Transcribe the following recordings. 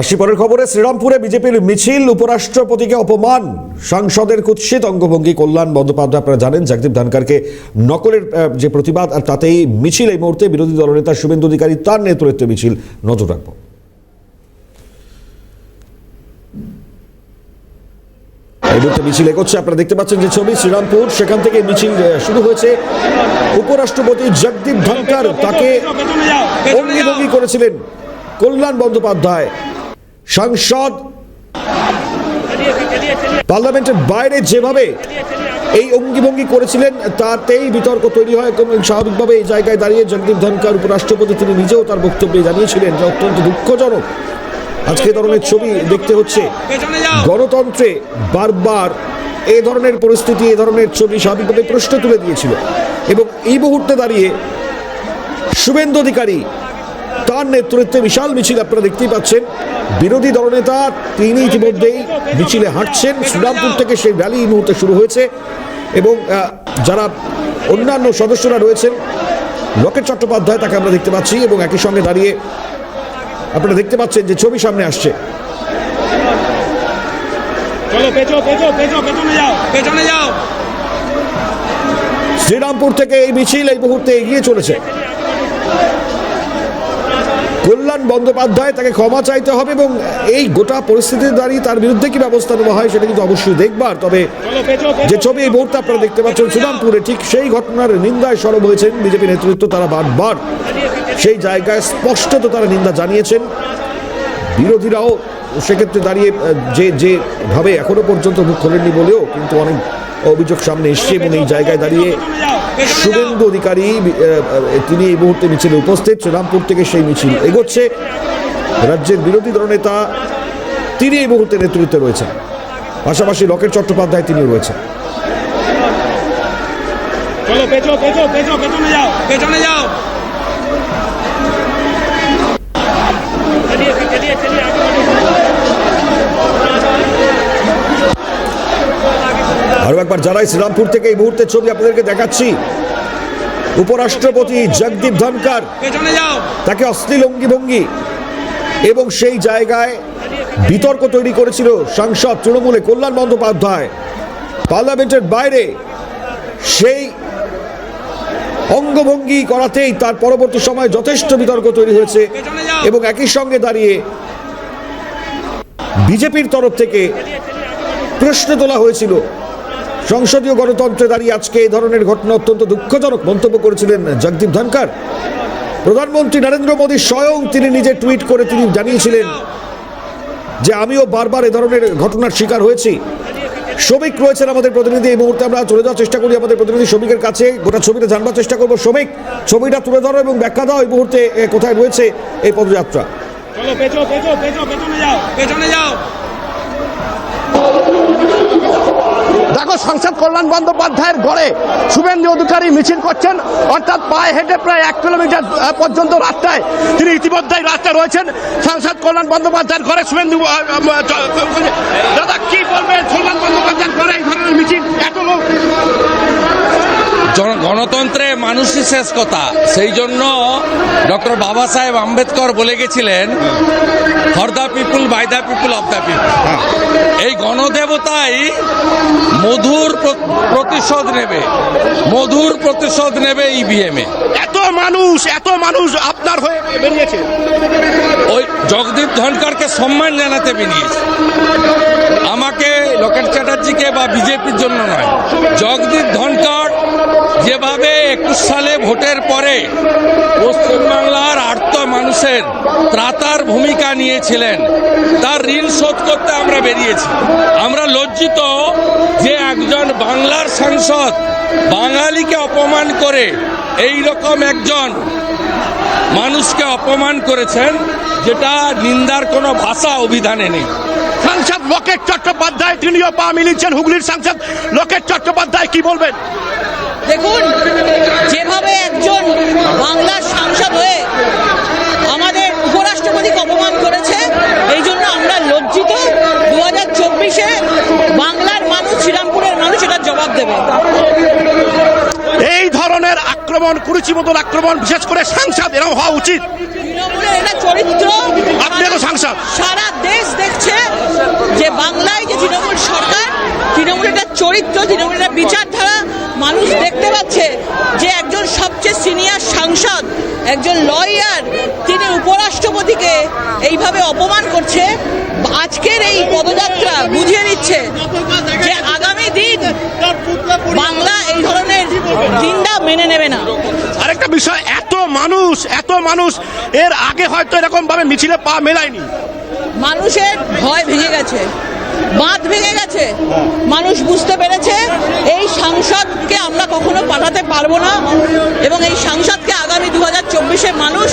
আসি পরের খবরে শ্রীরামপুরে বিজেপির মিছিল, উপরাষ্ট্রপতিকে অপমান। সাংসদের কুৎসিত অঙ্গভঙ্গি, কল্যাণ বন্দ্যোপাধ্যায়, আপনারা জানেন, জগদীপ ধনকারকে নকলের যে প্রতিবাদ, আর তাতেই মিছিল এই মুহূর্তে। বিরোধী দলনেতা শুভেন্দু অধিকারী তার নেতৃত্বে মিছিল। নজর রাখব। মিছিল এগোচ্ছে, আপনারা দেখতে পাচ্ছেন যে ছবি শ্রীরামপুর। সেখান থেকে মিছিল শুরু হয়েছে। উপরাষ্ট্রপতি জগদীপ ধনকার তাকে অঙ্গিভঙ্গি করেছিলেন। কল্যাণ বন্দ্যোপাধ্যায় সাংসদ। পার্লামেন্টের বাইরে যেভাবে এই অঙ্গিভঙ্গি করেছিলেন, তাতেই বিতর্ক তৈরি হয়। এবং স্বাভাবিকভাবে এই জায়গায় দাঁড়িয়ে জগদীপ ধনকার উপরাষ্ট্রপতি, তিনি নিজেও তার বক্তব্যে জানিয়েছিলেন যে অত্যন্ত দুঃখজনক। আজকে ধরনের ছবি দেখতে হচ্ছে, গণতন্ত্রে বারবার এ ধরনের পরিস্থিতি, এ ধরনের ছবি স্বাভাবিকভাবে প্রশ্ন তুলে দিয়েছিল। এবং এই মুহূর্তে দাঁড়িয়ে শুভেন্দু অধিকারী তার নেতৃত্বে বিশাল মিছিল আপনারা দেখতেই পাচ্ছেন। বিরোধী দলনেতা তিনি ইতিমধ্যেই মিছিলে হাঁটছেন। শ্রীরামপুর থেকে সেই র্যালি এই মুহূর্তে শুরু হয়েছে এবং যারা অন্যান্য সদস্যরা রয়েছেন লকেট চট্টোপাধ্যায় তাকে আমরা দেখতে পাচ্ছি এবং একই সঙ্গে দাঁড়িয়ে আপনারা দেখতে পাচ্ছেন যে ছবি সামনে আসছে। শ্রীরামপুর থেকে এই মিছিল এই মুহূর্তে এগিয়ে চলেছে। কল্যাণ বন্দ্যোপাধ্যায় তাকে ক্ষমা চাইতে হবে এবং এই গোটা পরিস্থিতিতে দাঁড়িয়ে তার বিরুদ্ধে কি ব্যবস্থা নেওয়া হয় সেটা কিন্তু অবশ্যই দেখবার। তবে যে ছবি এই মুহূর্তে আপনারা দেখতে পাচ্ছেন শ্রীরামপুরে ঠিক সেই ঘটনার নিন্দায় সরব হয়েছেন বিজেপি নেতৃত্ব তারা বারবার। সেই জায়গায় স্পষ্টত তারা নিন্দা জানিয়েছেন। বিরোধীরাও সেক্ষেত্রে দাঁড়িয়ে যে যেভাবে এখনও পর্যন্ত মুখ খোলেননি বলেও কিন্তু অনেক অভিযোগ সামনে এসছে এবং এই জায়গায় দাঁড়িয়ে শুভেন্দু অধিকারী তিনি এই মুহূর্তে মিছিলে উপস্থিত। শ্রীরামপুর থেকে সেই মিছিল এগোচ্ছে। রাজ্যের বিরোধী দলনেতা তিনি এই মুহূর্তে নেতৃত্বে রয়েছেন। পাশাপাশি লকেট চট্টোপাধ্যায় তিনিও রয়েছেন। চলো পেছো পেছো পেছো পেছনে যাও পেছনে যাও। চলিয়ে চলিয়ে চলিয়ে আরও একবার যারাই শ্রীরামপুর থেকে এই মুহূর্তে ছবি আপনাদেরকে দেখাচ্ছি। উপরাষ্ট্রপতি জগদীপ ধনকার তাকে অশ্লীল অঙ্গিভঙ্গি এবং সেই জায়গায় বিতর্ক তৈরি করেছিল সাংসদ তৃণমূলে কল্যাণ বন্দ্যোপাধ্যায়। পার্লামেন্টের বাইরে সেই অঙ্গভঙ্গি করাতেই তার পরবর্তী সময় যথেষ্ট বিতর্ক তৈরি হয়েছে এবং একই সঙ্গে দাঁড়িয়ে বিজেপির তরফ থেকে প্রশ্ন তোলা হয়েছিল। সংসদীয় গণতন্ত্রে দাঁড়িয়ে আজকে এই ধরনের ঘটনা অত্যন্ত দুঃখজনক মন্তব্য করেছিলেন জগদীপ ধনকার প্রধানমন্ত্রী নরেন্দ্র মোদী স্বয়ং তিনি নিজে টুইট করে তিনি জানিয়েছিলেন যে, আমিও বারবার এ ধরনের ঘটনার শিকার হয়েছি। শ্রমিক রয়েছেন আমাদের প্রতিনিধি। এই মুহূর্তে আমরা চলে যাওয়ার চেষ্টা করি আমাদের প্রতিনিধি শ্রমিকের কাছে। গোটা ছবিটা জানবার চেষ্টা করব। শ্রমিক, ছবিটা তুলে ধরো এবং ব্যাখ্যা দাও। এই মুহূর্তে কোথায় রয়েছে এই পদযাত্রা? চলো পেছো পেছো পেছো পেছনে যাও পেছনে যাও। দেখো সংসদ কল্যাণ বন্দ্যোপাধ্যায়ের ঘরে শুভেন্দু অধিকারী মিছিল করছেন অর্থাৎ পায়ে হেঁটে প্রায় এক কিলোমিটার পর্যন্ত রাস্তায় তিনি ইতিমধ্যেই রাস্তায় রয়েছেন সংসদ কল্যাণ বন্দ্যোপাধ্যায়ের ঘরে শুভেন্দু দাদা গণতন্ত্রে মানুষই শেষ কথা। সেই জন্য ডক্টর বাবা সাহেব আম্বেদকর বলে গেছিলেন for the people by the people of the people এই গণদেবতাই মধুর প্রতিশোধ নেবে। মধুর প্রতিশোধ নেবে ইভিএম এ। এত মানুষ এত মানুষ আপনার হয়ে বেরিয়েছে। ওই জগদীপ ধনকরকে সম্মান জানাতে বেরিয়েছে। আমাকে লোকেট চ্যাটার্জিকে বা বিজেপির জন্য নয়। জগদীপ ধনকর যেভাবে একুশ সালে ভোটের পরে পশ্চিমবাংলার আর্ত মানুষের ত্রাতার ভূমিকা নিয়েছিলেন, তার ঋণ শোধ করতে আমরা বেরিয়েছি। আমরা লজ্জিত যে একজন বাংলার সাংসদ বাঙালিকে অপমান করে এই রকম একজন মানুষকে অপমান করেছেন, যেটা নিন্দার কোনো ভাষা অভিধানে নেই। সাংসদ লোকেট চট্টোপাধ্যায়, তিনিও পা মিলিয়েছেন হুগলির সাংসদ লোকেট চট্টোপাধ্যায়, কি বলবেন? দেখুন যেভাবে একজন বাংলার সাংসদ হয়ে আমাদের উপরাষ্ট্রপতিকে অপমান করেছে এই জন্য আমরা লজ্জিত। দু হাজার চব্বিশে বাংলার মানুষ শ্রীরামপুরের মানুষ এটার জবাব দেবে। এই ধরনের আক্রমণ কুরুচি মতন আক্রমণ বিশেষ করে সাংসদ এরকম হওয়া উচিত। এটা চরিত্র আপনি তো সাংসদ। সারা দেশ দেখছে যে বাংলায় যে তৃণমূল সরকার তৃণমূলের একটা চরিত্র তৃণমূলের বিচারধারা মানুষ দেখতে পাচ্ছে যে একজন সবচেয়ে সিনিয়র সাংসদ একজন লয়ার তিনি উপরাষ্ট্রপতিকে এইভাবে অপমান করছে। আজকের এই পদযাত্রা বুঝিয়ে দিচ্ছে যে আগামী দিন বাংলা এই ধরনের দিনটা মেনে নেবে না। আরেকটা বিষয় এত মানুষ এত মানুষ এর আগে হয়তো এরকম ভাবে মিছিলে পা মেলায়নি। মানুষের ভয় ভেঙে গেছে। বাঁধ ভেঙে গেছে। মানুষ বুঝতে পেরেছে, এই সাংসদকে আমরা কখনো পাঠাতে পারব না এবং এই সাংসদকে আগামী দু হাজার চব্বিশে মানুষ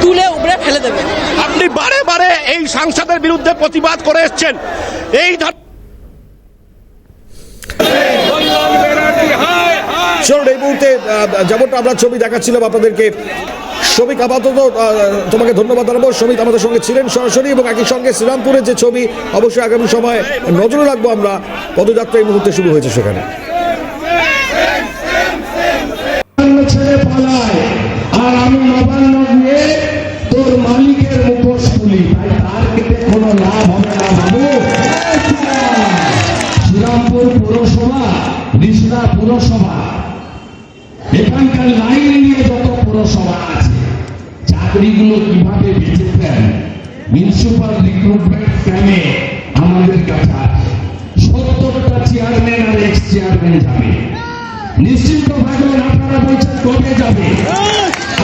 তুলে উপরে ফেলে দেবে। আপনি বারে বারে এই সাংসদের বিরুদ্ধে প্রতিবাদ করে এসছেন। এই ধর- চলুন এই মুহূর্তে যেমনটা আমরা ছবি দেখাচ্ছিলাম আপনাদেরকে শ্রমিক আপাতত তোমাকে ধন্যবাদ জানাব। শ্রমিক আমাদের সঙ্গে ছিলেন সরাসরি এবং একই সঙ্গে শ্রীরামপুরের যে ছবি, অবশ্যই আগামী সময় নজরে রাখব আমরা। পদযাত্রা এই মুহূর্তে শুরু হয়েছে সেখানে। পৌরসভা। এখানকার লাইন নিয়ে যত পৌরসভা আছে, চাকরিগুলো কীভাবে বেঁচেছেন মিউনিসিপাল রিক্রুটমেন্ট ক্যামে আমাদের কাছে আছে। সত্তরটা চেয়ারম্যান আর এক্স চেয়ারম্যান যাবে। নিশ্চিন্ত থাকবেন আপনারা বলছেন কবে যাবে?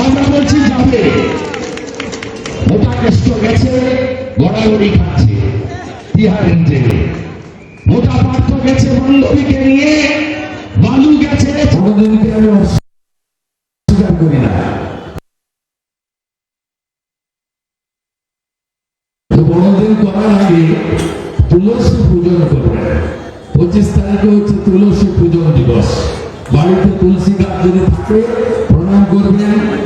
আমরা বলছি যাবে। মোটা কেষ্ট গেছে, গড়াগড়ি খাচ্ছে, তিহার জেলে মোটা পার্থ গেছে বান্ধবীকে নিয়ে। গেছে আমি অস্বীকার করি না তুলসী পূজন করবেন পঁচিশ তারিখে হচ্ছে তুলসী পূজন দিবস। বাড়িতে তুলসী গাছ যদি থাকে, প্রণাম করবেন।